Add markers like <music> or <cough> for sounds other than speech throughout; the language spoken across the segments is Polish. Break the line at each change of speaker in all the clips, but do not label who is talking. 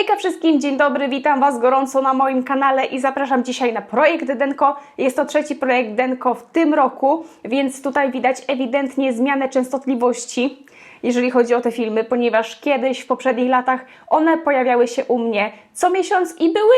Hejka wszystkim, dzień dobry, witam Was gorąco na moim kanale i zapraszam dzisiaj na projekt Denko. Jest to trzeci projekt Denko w tym roku, więc tutaj widać ewidentnie zmianę częstotliwości, jeżeli chodzi o te filmy, ponieważ kiedyś w poprzednich latach one pojawiały się u mnie co miesiąc i były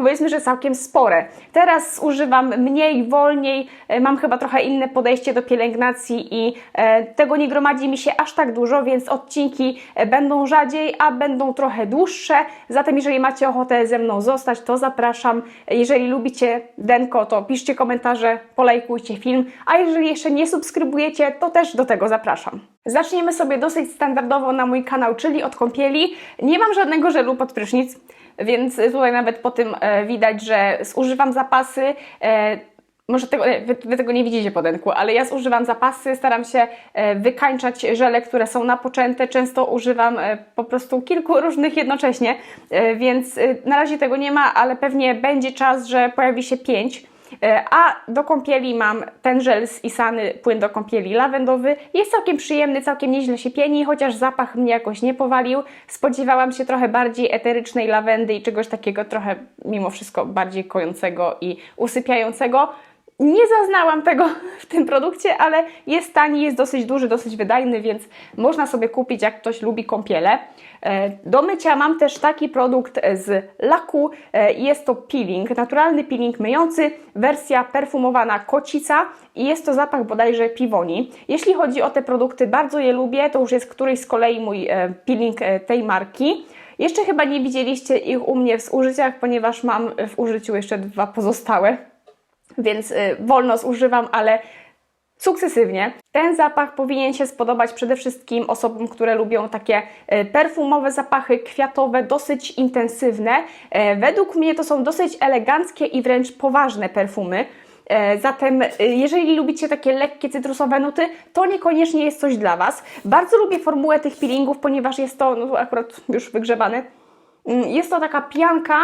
powiedzmy, że całkiem spore. Teraz używam mniej, wolniej, e, mam chyba trochę inne podejście do pielęgnacji i e, tego nie gromadzi mi się aż tak dużo, więc odcinki e, będą rzadziej, a będą trochę dłuższe. Zatem jeżeli macie ochotę ze mną zostać, to zapraszam. Jeżeli lubicie Denko, to piszcie komentarze, polajkujcie film, a jeżeli jeszcze nie subskrybujecie, to też do tego zapraszam. Zaczniemy sobie dosyć standardowo na mój kanał, czyli od kąpieli. Nie mam żadnego żelu pod prysznic. Więc tutaj nawet po tym e, widać, że zużywam zapasy. E, może tego, nie, wy, wy tego nie widzicie po denku, ale ja zużywam zapasy, staram się e, wykańczać żele, które są napoczęte. Często używam e, po prostu kilku <laughs> różnych jednocześnie, e, więc e, na razie tego nie ma, ale pewnie będzie czas, że pojawi się pięć. E, A do kąpieli mam ten żel z Isany, płyn do kąpieli lawendowy. Jest całkiem przyjemny, całkiem nieźle się pieni, chociaż zapach mnie jakoś nie powalił. Spodziewałam się trochę bardziej eterycznej lawendy i czegoś takiego trochę mimo wszystko bardziej kojącego i usypiającego. Nie zaznałam tego <laughs> w tym produkcie, ale jest tani, jest dosyć duży, dosyć wydajny, więc można sobie kupić, jak ktoś lubi kąpiele. E, Do mycia mam też taki produkt z laku. E, Jest to peeling, naturalny peeling myjący, wersja perfumowana kocica i jest to zapach bodajże piwoni. Jeśli chodzi o te produkty, bardzo je lubię. To już jest któryś z kolei mój e, peeling tej marki. Jeszcze chyba nie widzieliście ich u mnie w użyciach, ponieważ mam w użyciu jeszcze dwa pozostałe więc y, wolno zużywam, ale sukcesywnie. Ten zapach powinien się spodobać przede wszystkim osobom, które lubią takie y, perfumowe zapachy, kwiatowe, dosyć intensywne. E, Według mnie to są dosyć eleganckie i wręcz poważne perfumy. E, Zatem, y, jeżeli lubicie takie lekkie cytrusowe nuty, to niekoniecznie jest coś dla Was. Bardzo lubię formułę tych peelingów, ponieważ jest to no, akurat już wygrzebane. Mm, Jest to taka pianka,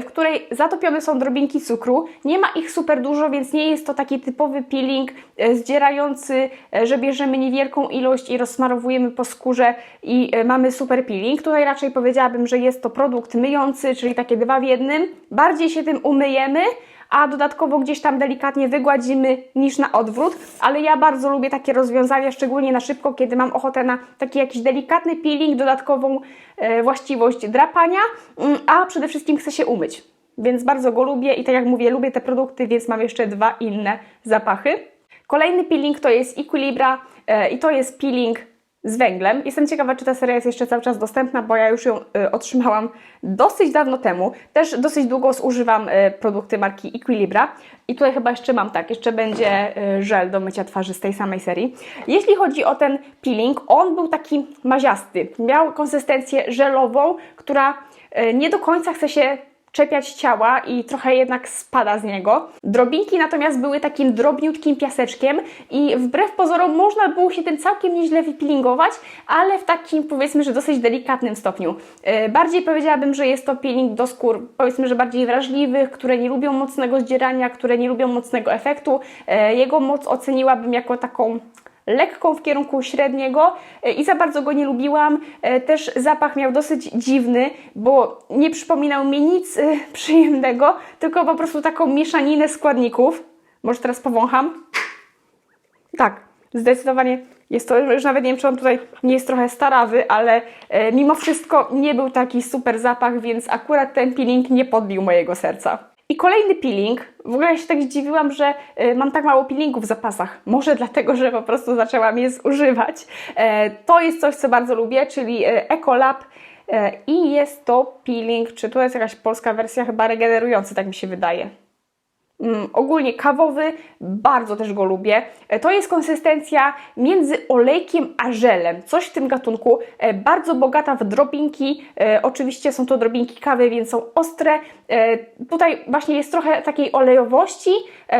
w której zatopione są drobinki cukru. Nie ma ich super dużo, więc nie jest to taki typowy peeling e, zdzierający, e, że bierzemy niewielką ilość i rozsmarowujemy po skórze i e, mamy super peeling. Tutaj raczej powiedziałabym, że jest to produkt myjący, czyli takie dwa w jednym. Bardziej się tym umyjemy, a dodatkowo gdzieś tam delikatnie wygładzimy niż na odwrót, ale ja bardzo lubię takie rozwiązania, szczególnie na szybko, kiedy mam ochotę na taki jakiś delikatny peeling, dodatkową e, właściwość drapania, mm, a przede wszystkim chcę się umyć. Więc bardzo go lubię i tak jak mówię, lubię te produkty, więc mam jeszcze dwa inne zapachy. Kolejny peeling to jest Equilibra e, i to jest peeling z węglem. Jestem ciekawa, czy ta seria jest jeszcze cały czas dostępna, bo ja już ją y, otrzymałam dosyć dawno temu. Też dosyć długo zużywam y, produkty marki Equilibra. I tutaj chyba jeszcze mam tak, jeszcze będzie y, żel do mycia twarzy z tej samej serii. Jeśli chodzi o ten peeling, on był taki maziasty. Miał konsystencję żelową, która nie do końca chce się czepiać ciała i trochę jednak spada z niego. Drobinki natomiast były takim drobniutkim piaseczkiem i wbrew pozorom można było się tym całkiem nieźle wypeelingować, ale w takim powiedzmy, że dosyć delikatnym stopniu. Yy, Bardziej powiedziałabym, że jest to peeling do skór powiedzmy, że bardziej wrażliwych, które nie lubią mocnego zdzierania, które nie lubią mocnego efektu. Yy, Jego moc oceniłabym jako taką lekką w kierunku średniego e, i za bardzo go nie lubiłam. E, Też zapach miał dosyć dziwny, bo nie przypominał mi nic e, <laughs> przyjemnego, tylko po prostu taką mieszaninę składników. Może teraz powącham? Tak, zdecydowanie jest to, już nawet nie wiem, czy on tutaj nie jest trochę starawy, ale mimo wszystko nie był taki super zapach, więc akurat ten peeling nie podbił mojego serca. I kolejny peeling, w ogóle się tak zdziwiłam, że e, mam tak mało peelingów w zapasach. Może dlatego, że po prostu zaczęłam je zużywać. E, to jest coś, co bardzo lubię, czyli e, Ecolab. E, I jest to peeling, czy tu jest jakaś polska wersja, chyba regenerujący, tak mi się wydaje. Mm, ogólnie kawowy, bardzo też go lubię. E, To jest konsystencja między olejkiem a żelem, coś w tym gatunku. E, Bardzo bogata w drobinki. E, Oczywiście są to drobinki kawy, więc są ostre. Tutaj właśnie jest trochę takiej olejowości.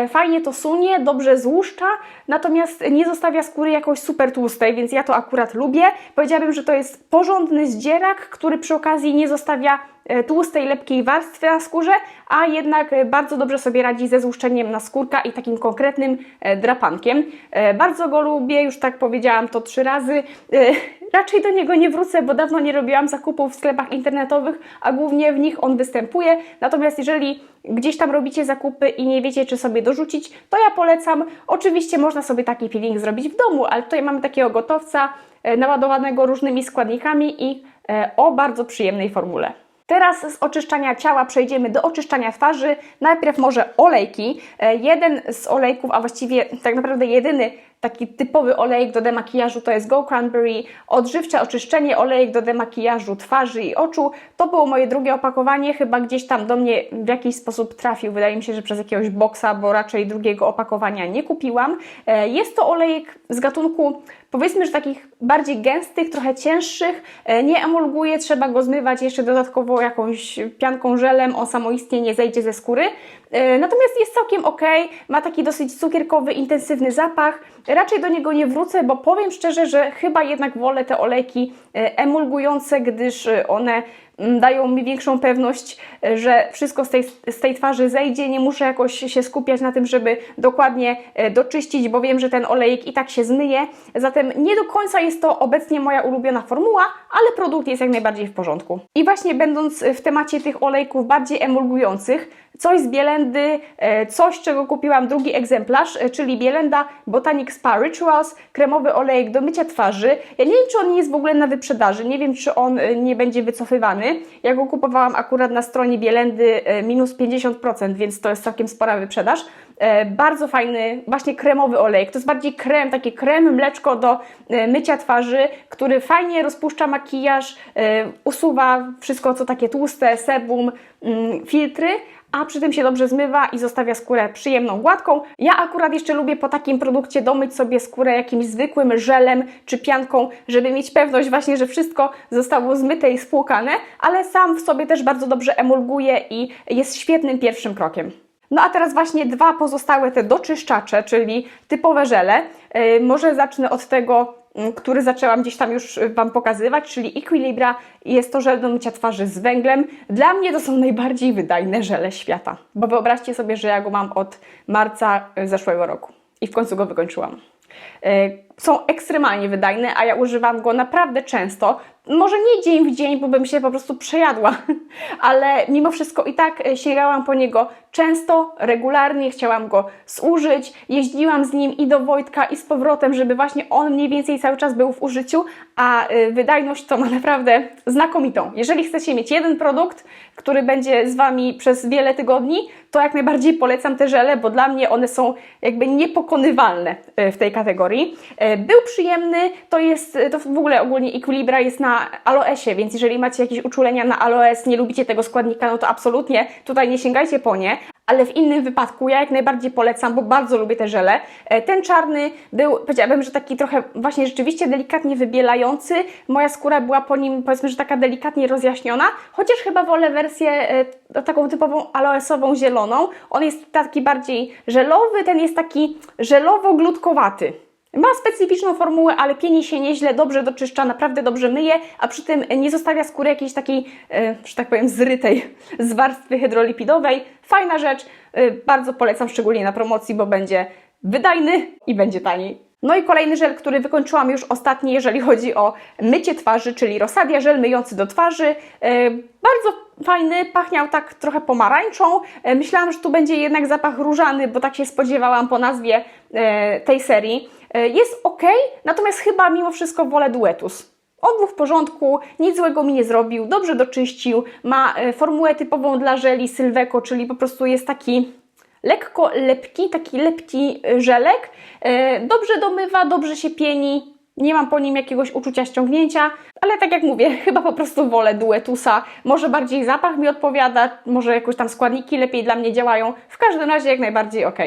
Fajnie to sunie, dobrze złuszcza, natomiast nie zostawia skóry jakoś super tłustej, więc ja to akurat lubię. Powiedziałabym, że to jest porządny zdzierak, który przy okazji nie zostawia tłustej, lepkiej warstwy na skórze, a jednak e, bardzo dobrze sobie radzi ze złuszczeniem na skórka i takim konkretnym e, drapankiem. E, Bardzo go lubię, już tak powiedziałam to trzy razy. E, <laughs> Raczej do niego nie wrócę, bo dawno nie robiłam zakupów w sklepach internetowych, a głównie w nich on występuje. Natomiast jeżeli gdzieś tam robicie zakupy i nie wiecie, czy sobie dorzucić, to ja polecam. Oczywiście można sobie taki peeling zrobić w domu, ale tutaj mamy takiego gotowca e, naładowanego różnymi składnikami i e, o bardzo przyjemnej formule. Teraz z oczyszczania ciała przejdziemy do oczyszczania twarzy. Najpierw może olejki. E, Jeden z olejków, a właściwie tak naprawdę jedyny taki typowy olejek do demakijażu to jest Go Cranberry odżywcze oczyszczenie, olejek do demakijażu twarzy i oczu. To było moje drugie opakowanie, chyba gdzieś tam do mnie w jakiś sposób trafił. Wydaje mi się, że przez jakiegoś boksa, bo raczej drugiego opakowania nie kupiłam. E, Jest to olejek z gatunku powiedzmy, że takich bardziej gęstych, trochę cięższych, e, nie emulguje, trzeba go zmywać jeszcze dodatkowo jakąś pianką, żelem, on samoistnie nie zejdzie ze skóry. E, Natomiast jest całkiem ok, ma taki dosyć cukierkowy, intensywny zapach. Raczej do niego nie wrócę, bo powiem szczerze, że chyba jednak wolę te olejki e, emulgujące, gdyż one dają mi większą pewność, e, że wszystko z tej, z tej twarzy zejdzie. Nie muszę jakoś się skupiać na tym, żeby dokładnie e, doczyścić, bo wiem, że ten olejek i tak się zmyje. Zatem nie do końca jest to obecnie moja ulubiona formuła, ale produkt jest jak najbardziej w porządku. I właśnie będąc w temacie tych olejków bardziej emulgujących, coś z Bielendy, e, coś czego kupiłam drugi egzemplarz, e, czyli Bielenda Botanic Spa Rituals, kremowy olejek do mycia twarzy. Ja nie wiem, czy on nie jest w ogóle na wyprzedaży, nie wiem, czy on e, nie będzie wycofywany. Ja go kupowałam akurat na stronie Bielendy minus 50%, więc to jest całkiem spora wyprzedaż. E, Bardzo fajny, właśnie kremowy olejek. To jest bardziej krem, taki krem, mleczko do e, mycia twarzy, który fajnie rozpuszcza makijaż, e, usuwa wszystko, co takie tłuste, sebum, mm, filtry, a przy tym się dobrze zmywa i zostawia skórę przyjemną, gładką. Ja akurat jeszcze lubię po takim produkcie domyć sobie skórę jakimś zwykłym żelem czy pianką, żeby mieć pewność właśnie, że wszystko zostało zmyte i spłukane, ale sam w sobie też bardzo dobrze emulguje i jest świetnym pierwszym krokiem. No a teraz właśnie dwa pozostałe te doczyszczacze, czyli typowe żele. Yy, może zacznę od tego, mm, który zaczęłam gdzieś tam już Wam pokazywać, czyli Equilibra. Jest to żel do mycia twarzy z węglem. Dla mnie to są najbardziej wydajne żele świata, bo wyobraźcie sobie, że ja go mam od marca y, zeszłego roku i w końcu go wykończyłam. Y, Są ekstremalnie wydajne, a ja używam go naprawdę często. Może nie dzień w dzień, bo bym się po prostu przejadła, <laughs> ale mimo wszystko i tak y, sięgałam po niego często, regularnie, chciałam go zużyć. Jeździłam z nim i do Wojtka, i z powrotem, żeby właśnie on mniej więcej cały czas był w użyciu, a y, wydajność to ma naprawdę znakomitą. Jeżeli chcecie mieć jeden produkt, który będzie z Wami przez wiele tygodni, to jak najbardziej polecam te żele, bo dla mnie one są jakby niepokonywalne w tej kategorii. Y, Był przyjemny, to jest, to w ogóle ogólnie Equilibra jest na aloesie, więc jeżeli macie jakieś uczulenia na aloes, nie lubicie tego składnika, no to absolutnie tutaj nie sięgajcie po nie. Ale w innym wypadku ja jak najbardziej polecam, bo bardzo lubię te żele. E, Ten czarny był, powiedziałabym, że taki trochę właśnie rzeczywiście delikatnie wybielający. Moja skóra była po nim, powiedzmy, że taka delikatnie rozjaśniona, chociaż chyba wolę wersję e, taką typową aloesową zieloną. On jest taki bardziej żelowy, ten jest taki żelowo-glutkowaty. Ma specyficzną formułę, ale pieni się nieźle, dobrze doczyszcza, naprawdę dobrze myje, a przy tym nie zostawia skóry jakiejś takiej, e, że tak powiem, zrytej z warstwy hydrolipidowej. Fajna rzecz, e, bardzo polecam, szczególnie na promocji, bo będzie wydajny i będzie taniej. No i kolejny żel, który wykończyłam już ostatni, jeżeli chodzi o mycie twarzy, czyli Rosadia żel myjący do twarzy. E, Bardzo fajny, pachniał tak trochę pomarańczą. Myślałam, że tu będzie jednak zapach różany, bo tak się spodziewałam po nazwie tej serii. E, Jest ok, natomiast chyba mimo wszystko wolę duetus. Był w porządku, nic złego mi nie zrobił, dobrze doczyścił, ma e, formułę typową dla żeli Sylveco, czyli po prostu jest taki lekko lepki, taki lepki e, żelek. Dobrze domywa, dobrze się pieni, nie mam po nim jakiegoś uczucia ściągnięcia, ale tak jak mówię, <laughs> chyba po prostu wolę duetusa. Może bardziej zapach mi odpowiada, może jakoś tam składniki lepiej dla mnie działają. W każdym razie jak najbardziej ok.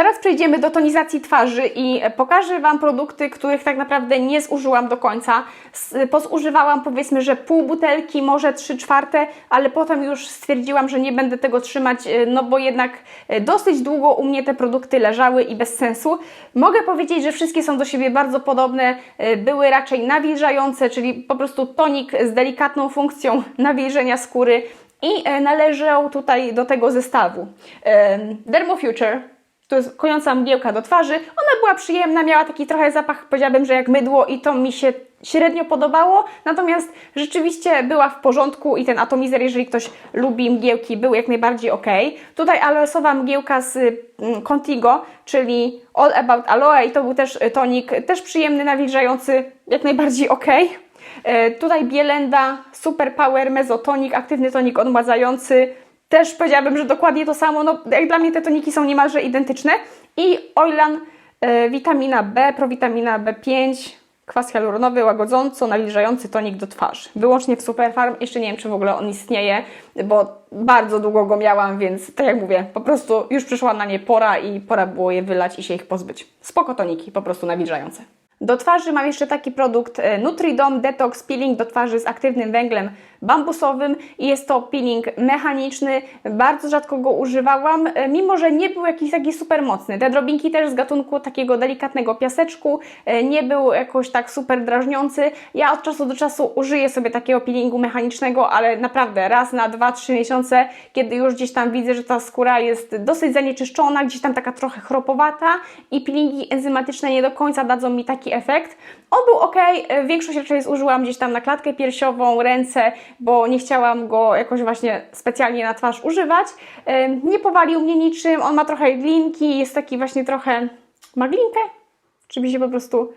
Teraz przejdziemy do tonizacji twarzy i pokażę Wam produkty, których tak naprawdę nie zużyłam do końca. S- Pozużywałam powiedzmy, że pół butelki, może trzy czwarte, ale potem już stwierdziłam, że nie będę tego trzymać, e, no bo jednak e, dosyć długo u mnie te produkty leżały i bez sensu. Mogę powiedzieć, że wszystkie są do siebie bardzo podobne, e, były raczej nawilżające, czyli po prostu tonik z delikatną funkcją <laughs> nawilżenia skóry i e, należał tutaj do tego zestawu e, Dermofuture, to jest kojąca mgiełka do twarzy. Ona była przyjemna, miała taki trochę zapach, powiedziałabym, że jak mydło i to mi się średnio podobało, natomiast rzeczywiście była w porządku i ten atomizer, jeżeli ktoś lubi mgiełki, był jak najbardziej ok. Tutaj aloesowa mgiełka z mm, Contigo, czyli All About Aloe i to był też y, tonik, też przyjemny, nawilżający, jak najbardziej ok. E, Tutaj Bielenda Super Power Mezotonik, aktywny tonik odmładzający. Też powiedziałabym, że dokładnie to samo. No, jak dla mnie te toniki są niemalże identyczne. I Oilan e, witamina B, prowitamina B5, kwas hialuronowy, łagodząco nawilżający tonik do twarzy. Wyłącznie w Superfarm. Jeszcze nie wiem, czy w ogóle on istnieje, bo bardzo długo go miałam, więc tak jak mówię, po prostu już przyszła na nie pora i pora było je wylać i się ich pozbyć. Spoko toniki, po prostu nawilżające. Do twarzy mam jeszcze taki produkt e, Nutridom Detox Peeling do twarzy z aktywnym węglem bambusowym i jest to peeling mechaniczny. Bardzo rzadko go używałam, e, mimo że nie był jakiś taki super mocny. Te drobinki też z gatunku takiego delikatnego piaseczku, e, nie był jakoś tak super drażniący. Ja od czasu do czasu użyję sobie takiego peelingu mechanicznego, ale naprawdę raz na 2-3 miesiące, kiedy już gdzieś tam widzę, że ta skóra jest dosyć zanieczyszczona, gdzieś tam taka trochę chropowata i peelingi enzymatyczne nie do końca dadzą mi taki efekt. On był ok, większość raczej zużyłam gdzieś tam na klatkę piersiową, ręce, bo nie chciałam go jakoś właśnie specjalnie na twarz używać. Ym, Nie powalił mnie niczym, on ma trochę glinki, jest taki właśnie trochę... Ma glinkę? Czy mi się po prostu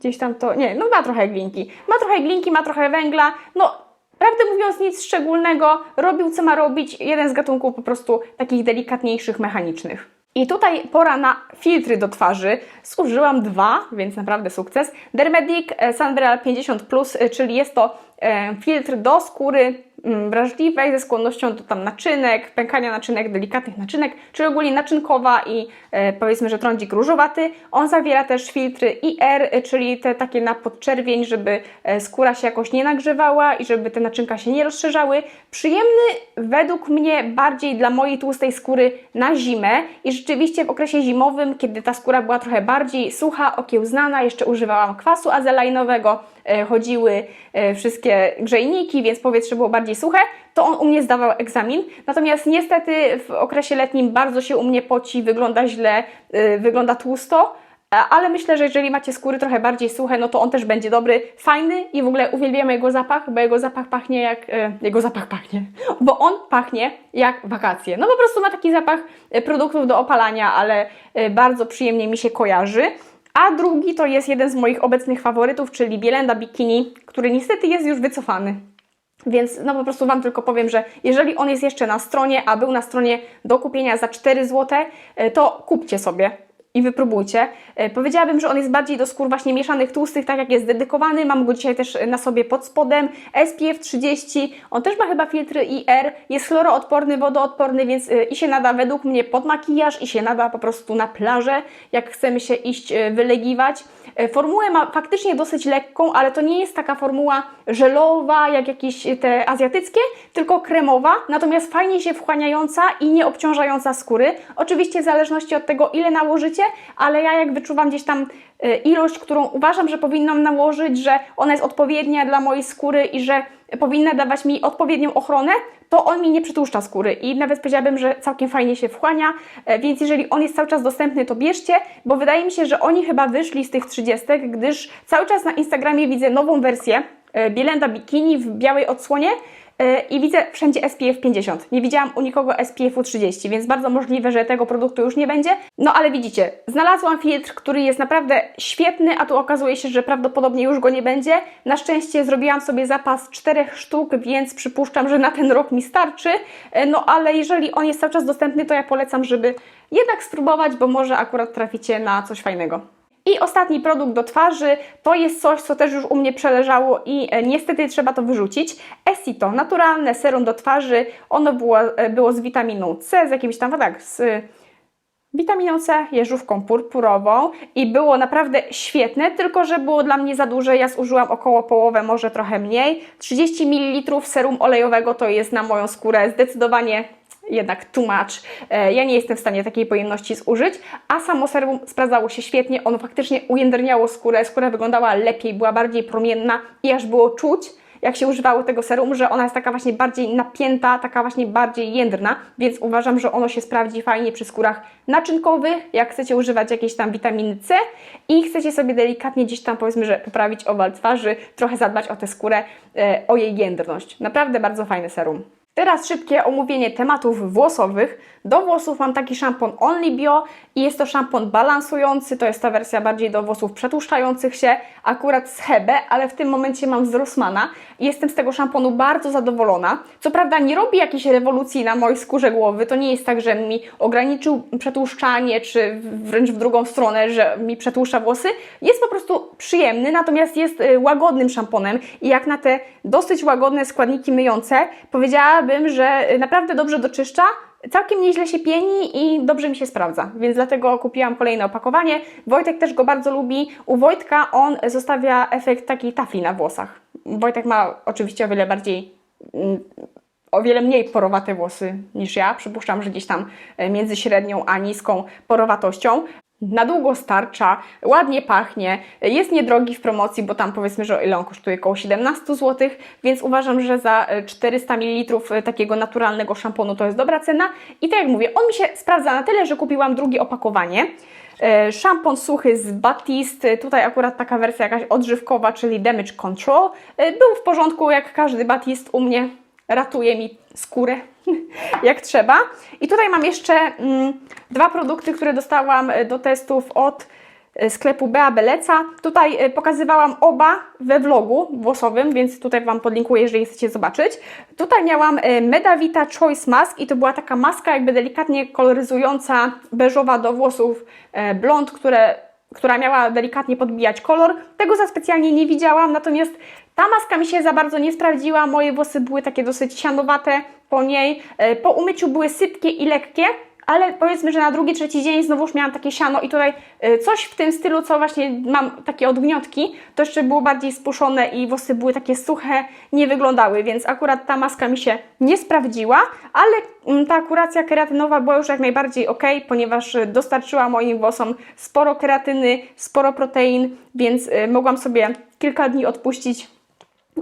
gdzieś tam to... Nie, no ma trochę glinki. Ma trochę glinki, ma trochę węgla, no... Prawdę mówiąc, nic szczególnego. Robił, co ma robić. Jeden z gatunków po prostu takich delikatniejszych, mechanicznych. I tutaj pora na filtry do twarzy. Zużyłam dwa, więc naprawdę sukces. Dermedic e, Sunreal 50+, e, czyli jest to e, filtr do skóry wrażliwej, ze skłonnością do tam naczynek, pękania naczynek, delikatnych naczynek, czyli ogólnie naczynkowa i e, powiedzmy, że trądzik różowaty. On zawiera też filtry IR, czyli te takie na podczerwień, żeby e, skóra się jakoś nie nagrzewała i żeby te naczynka się nie rozszerzały. Przyjemny według mnie bardziej dla mojej tłustej skóry na zimę i rzeczywiście w okresie zimowym, kiedy ta skóra była trochę bardziej sucha, okiełznana, jeszcze używałam kwasu azelajnowego, chodziły e, wszystkie grzejniki, więc powietrze było bardziej suche, to on u mnie zdawał egzamin. Natomiast niestety w okresie letnim bardzo się u mnie poci, wygląda źle, e, wygląda tłusto. E, Ale myślę, że jeżeli macie skóry trochę bardziej suche, no to on też będzie dobry, fajny i w ogóle uwielbiam jego zapach, bo jego zapach pachnie jak. E, jego zapach pachnie, <laughs> bo on pachnie jak wakacje. No po prostu ma taki zapach e, produktów do opalania, ale e, bardzo przyjemnie mi się kojarzy. A drugi to jest jeden z moich obecnych faworytów, czyli Bielenda Bikini, który niestety jest już wycofany. Więc no po prostu Wam tylko powiem, że jeżeli on jest jeszcze na stronie, a był na stronie do kupienia za 4 zł, e, to kupcie sobie i wypróbujcie. E, Powiedziałabym, że on jest bardziej do skór właśnie mieszanych tłustych, tak jak jest dedykowany. Mam go dzisiaj też na sobie pod spodem. SPF 30, on też ma chyba filtry IR, jest chloroodporny, wodoodporny, więc e, i się nada według mnie pod makijaż, i się nada po prostu na plażę, jak chcemy się iść e, wylegiwać. Formułę ma faktycznie dosyć lekką, ale to nie jest taka formuła żelowa, jak jakieś te azjatyckie, tylko kremowa, natomiast fajnie się wchłaniająca i nie obciążająca skóry. Oczywiście w zależności od tego, ile nałożycie, ale ja jak wyczuwam gdzieś tam e, ilość, którą uważam, że powinnam nałożyć, że ona jest odpowiednia dla mojej skóry i że powinna dawać mi odpowiednią ochronę, to on mi nie przytłuszcza skóry. I nawet powiedziałabym, że całkiem fajnie się wchłania, e, więc jeżeli on jest cały czas dostępny, to bierzcie, bo wydaje mi się, że oni chyba wyszli z tych 30, gdyż cały czas na Instagramie widzę nową wersję e, Bielenda Bikini w białej odsłonie i widzę wszędzie SPF 50. Nie widziałam u nikogo SPF 30, więc bardzo możliwe, że tego produktu już nie będzie. No ale widzicie, znalazłam filtr, który jest naprawdę świetny, a tu okazuje się, że prawdopodobnie już go nie będzie. Na szczęście zrobiłam sobie zapas czterech sztuk, więc przypuszczam, że na ten rok mi starczy. E, No ale jeżeli on jest cały czas dostępny, to ja polecam, żeby jednak spróbować, bo może akurat traficie na coś fajnego. I ostatni produkt do twarzy to jest coś, co też już u mnie przeleżało i e, niestety trzeba to wyrzucić. Esito, naturalne serum do twarzy. Ono było, e, było z witaminą C, z jakimś tam, tak, z witaminą C, jeżówką purpurową i było naprawdę świetne, tylko że było dla mnie za duże. Ja zużyłam około połowę, może trochę mniej. 30 ml serum olejowego to jest na moją skórę zdecydowanie jednak too much. E, Ja nie jestem w stanie takiej pojemności zużyć, a samo serum sprawdzało się świetnie. Ono faktycznie ujędrniało skórę, skóra wyglądała lepiej, była bardziej promienna i aż było czuć, jak się używało tego serum, że ona jest taka właśnie bardziej napięta, taka właśnie bardziej jędrna, więc uważam, że ono się sprawdzi fajnie przy skórach naczynkowych, jak chcecie używać jakiejś tam witaminy C i chcecie sobie delikatnie gdzieś tam powiedzmy, że poprawić owal twarzy, trochę zadbać o tę skórę, e, o jej jędrność. Naprawdę bardzo fajne serum. Teraz szybkie omówienie tematów włosowych. Do włosów mam taki szampon Only Bio i jest to szampon balansujący, to jest ta wersja bardziej do włosów przetłuszczających się, akurat z Hebe, ale w tym momencie mam z Rossmana i jestem z tego szamponu bardzo zadowolona. Co prawda nie robi jakiejś rewolucji na mojej skórze głowy, to nie jest tak, że mi ograniczył przetłuszczanie, czy wręcz w drugą stronę, że mi przetłuszcza włosy. Jest po prostu przyjemny, natomiast jest y, łagodnym szamponem i jak na te dosyć łagodne składniki myjące, powiedziałabym, że y, naprawdę dobrze doczyszcza, całkiem nieźle się pieni i dobrze mi się sprawdza, więc dlatego kupiłam kolejne opakowanie. Wojtek też go bardzo lubi. U Wojtka on zostawia efekt takiej tafli na włosach. Wojtek ma oczywiście o wiele bardziej mm, o wiele mniej porowate włosy niż ja. Przypuszczam, że gdzieś tam e, między średnią a niską porowatością. Na długo starcza, ładnie pachnie, jest niedrogi w promocji, bo tam powiedzmy, że ile on kosztuje około 17 zł, więc uważam, że za e, 400 ml takiego naturalnego szamponu to jest dobra cena. I tak jak mówię, on mi się sprawdza na tyle, że kupiłam drugie opakowanie. E, Szampon suchy z Batiste, tutaj akurat taka wersja jakaś odżywkowa, czyli Damage Control. E, Był w porządku, jak każdy Batiste u mnie, ratuje mi skórę <laughs> jak trzeba. I tutaj mam jeszcze mm, dwa produkty, które dostałam e, do testów od e, sklepu Bea Beleca. Tutaj e, pokazywałam oba we vlogu włosowym, więc tutaj Wam podlinkuję, jeżeli chcecie zobaczyć. Tutaj miałam Medavita Choice Mask i to była taka maska jakby delikatnie koloryzująca, beżowa do włosów blond, które która miała delikatnie podbijać kolor. Tego za specjalnie nie widziałam, natomiast ta maska mi się za bardzo nie sprawdziła. Moje włosy były takie dosyć sianowate po niej. E, Po umyciu były sypkie i lekkie, ale powiedzmy, że na drugi, trzeci dzień znowuż miałam takie siano i tutaj e, coś w tym stylu, co właśnie mam takie odgniotki, to jeszcze było bardziej spuszone i włosy były takie suche, nie wyglądały, więc akurat ta maska mi się nie sprawdziła, ale mm, ta kuracja keratynowa była już jak najbardziej ok, ponieważ dostarczyła moim włosom sporo keratyny, sporo protein, więc e, mogłam sobie kilka dni odpuścić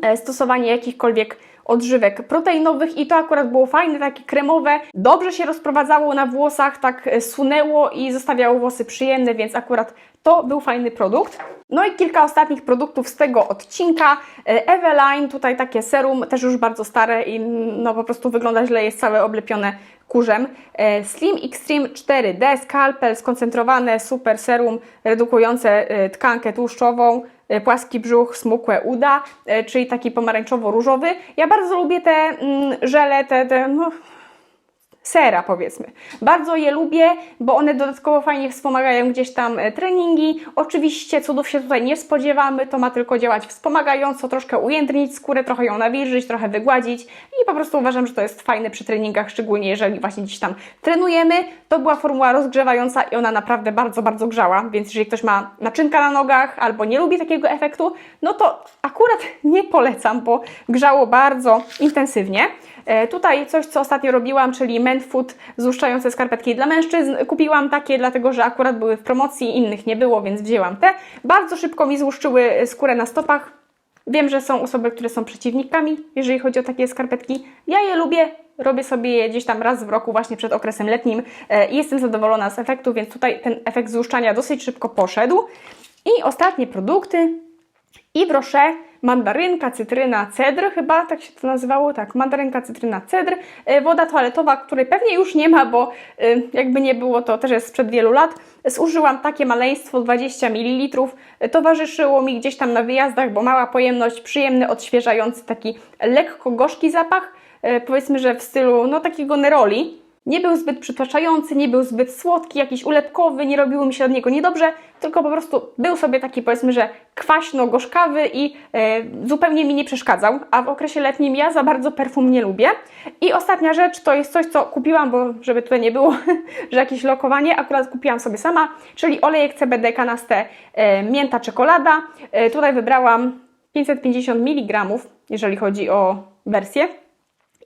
e, stosowanie jakichkolwiek odżywek proteinowych i to akurat było fajne, takie kremowe, dobrze się rozprowadzało na włosach, tak e, sunęło i zostawiało włosy przyjemne, więc akurat to był fajny produkt. No i kilka ostatnich produktów z tego odcinka. E, Eveline, tutaj takie serum, też już bardzo stare i no po prostu wygląda źle, jest całe oblepione kurzem. E, Slim Extreme 4D Scalpel, skoncentrowane super serum redukujące e, tkankę tłuszczową, płaski brzuch, smukłe uda, czyli taki pomarańczowo-różowy. Ja bardzo lubię te mm, żele, te, te no, sera powiedzmy. Bardzo je lubię, bo one dodatkowo fajnie wspomagają gdzieś tam e, treningi. Oczywiście cudów się tutaj nie spodziewamy, to ma tylko działać wspomagająco, troszkę ujędrnić skórę, trochę ją nawilżyć, trochę wygładzić i po prostu uważam, że to jest fajne przy treningach, szczególnie jeżeli właśnie gdzieś tam trenujemy. To była formuła rozgrzewająca i ona naprawdę bardzo, bardzo grzała, więc jeżeli ktoś ma naczynka na nogach albo nie lubi takiego efektu, no to akurat <laughs> nie polecam, bo grzało bardzo intensywnie. E, Tutaj coś, co ostatnio robiłam, czyli Food złuszczające skarpetki dla mężczyzn. Kupiłam takie, dlatego że akurat były w promocji, innych nie było, więc wzięłam te. Bardzo szybko mi złuszczyły skórę na stopach. Wiem, że są osoby, które są przeciwnikami, jeżeli chodzi o takie skarpetki. Ja je lubię, robię sobie je gdzieś tam raz w roku, właśnie przed okresem letnim e, i jestem zadowolona z efektu, więc tutaj ten efekt złuszczania dosyć szybko poszedł. I ostatnie produkty. Yves Rocher, mandarynka, cytryna, cedr, chyba tak się to nazywało, tak, mandarynka, cytryna, cedr, e, woda toaletowa, której pewnie już nie ma, bo e, jakby nie było, to też jest sprzed wielu lat. Zużyłam takie maleństwo 20 ml, E, towarzyszyło mi gdzieś tam na wyjazdach, bo mała pojemność, przyjemny, odświeżający, taki lekko gorzki zapach, powiedzmy, że w stylu no takiego neroli. Nie był zbyt przytłaczający, nie był zbyt słodki, jakiś ulepkowy, nie robiło mi się od niego niedobrze, tylko po prostu był sobie taki powiedzmy, że kwaśno-gorzkawy i e, zupełnie mi nie przeszkadzał, a w okresie letnim ja za bardzo perfum nie lubię. I ostatnia rzecz to jest coś, co kupiłam, bo żeby tutaj nie było, <laughs> że jakieś lokowanie, akurat kupiłam sobie sama, czyli olejek CBD Canaste e, mięta czekolada. E, tutaj wybrałam 550 mg, jeżeli chodzi o wersję.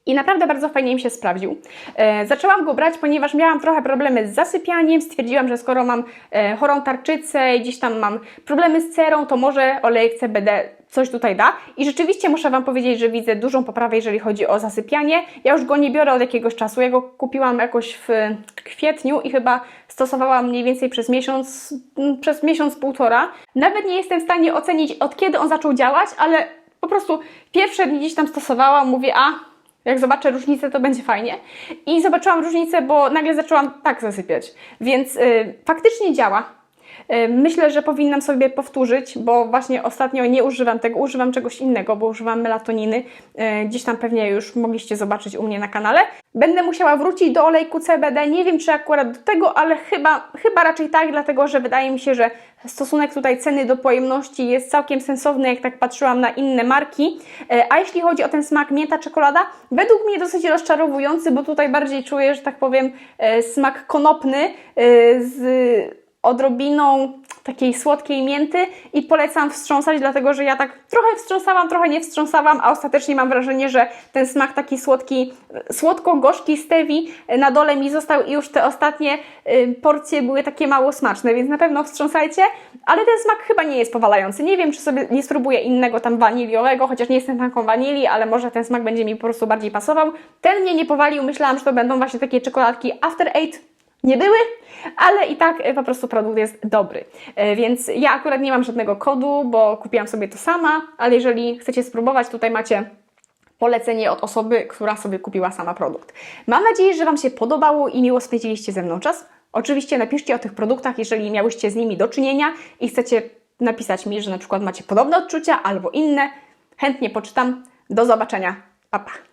I naprawdę bardzo fajnie mi się sprawdził. E, zaczęłam go brać, ponieważ miałam trochę problemy z zasypianiem. Stwierdziłam, że skoro mam e, chorą tarczycę i gdzieś tam mam problemy z cerą, to może olejek CBD coś tutaj da. I rzeczywiście muszę Wam powiedzieć, że widzę dużą poprawę, jeżeli chodzi o zasypianie. Ja już go nie biorę od jakiegoś czasu. Ja go kupiłam jakoś w kwietniu i chyba stosowałam mniej więcej przez miesiąc, mm, przez miesiąc, półtora. Nawet nie jestem w stanie ocenić, od kiedy on zaczął działać, ale po prostu pierwsze dni gdzieś tam stosowałam, mówię, a jak zobaczę różnicę, to będzie fajnie. I zobaczyłam różnicę, bo nagle zaczęłam tak zasypiać. Więc y, faktycznie działa. Y, Myślę, że powinnam sobie powtórzyć, bo właśnie ostatnio nie używam tego, używam czegoś innego, bo używam melatoniny. Y, Gdzieś tam pewnie już mogliście zobaczyć u mnie na kanale. Będę musiała wrócić do olejku CBD. Nie wiem, czy akurat do tego, ale chyba, chyba raczej tak, dlatego że wydaje mi się, że stosunek tutaj ceny do pojemności jest całkiem sensowny, jak tak patrzyłam na inne marki. E, A jeśli chodzi o ten smak mięta czekolada, według mnie dosyć rozczarowujący, bo tutaj bardziej czuję, że tak powiem, e, smak konopny e, z odrobiną takiej słodkiej mięty i polecam wstrząsać, dlatego że ja tak trochę wstrząsałam, trochę nie wstrząsałam, a ostatecznie mam wrażenie, że ten smak taki słodki, słodko-gorzki stewi na dole mi został i już te ostatnie y, porcje były takie mało smaczne, więc na pewno wstrząsajcie, ale ten smak chyba nie jest powalający. Nie wiem, czy sobie nie spróbuję innego tam waniliowego, chociaż nie jestem fanką wanilii, ale może ten smak będzie mi po prostu bardziej pasował. Ten mnie nie powalił, myślałam, że to będą właśnie takie czekoladki After Eight, nie były, ale i tak e, po prostu produkt jest dobry. E, Więc ja akurat nie mam żadnego kodu, bo kupiłam sobie to sama, ale jeżeli chcecie spróbować, tutaj macie polecenie od osoby, która sobie kupiła sama produkt. Mam nadzieję, że Wam się podobało i miło spędziliście ze mną czas. Oczywiście napiszcie o tych produktach, jeżeli miałyście z nimi do czynienia i chcecie napisać mi, że na przykład macie podobne odczucia albo inne. Chętnie poczytam. Do zobaczenia. Pa, pa.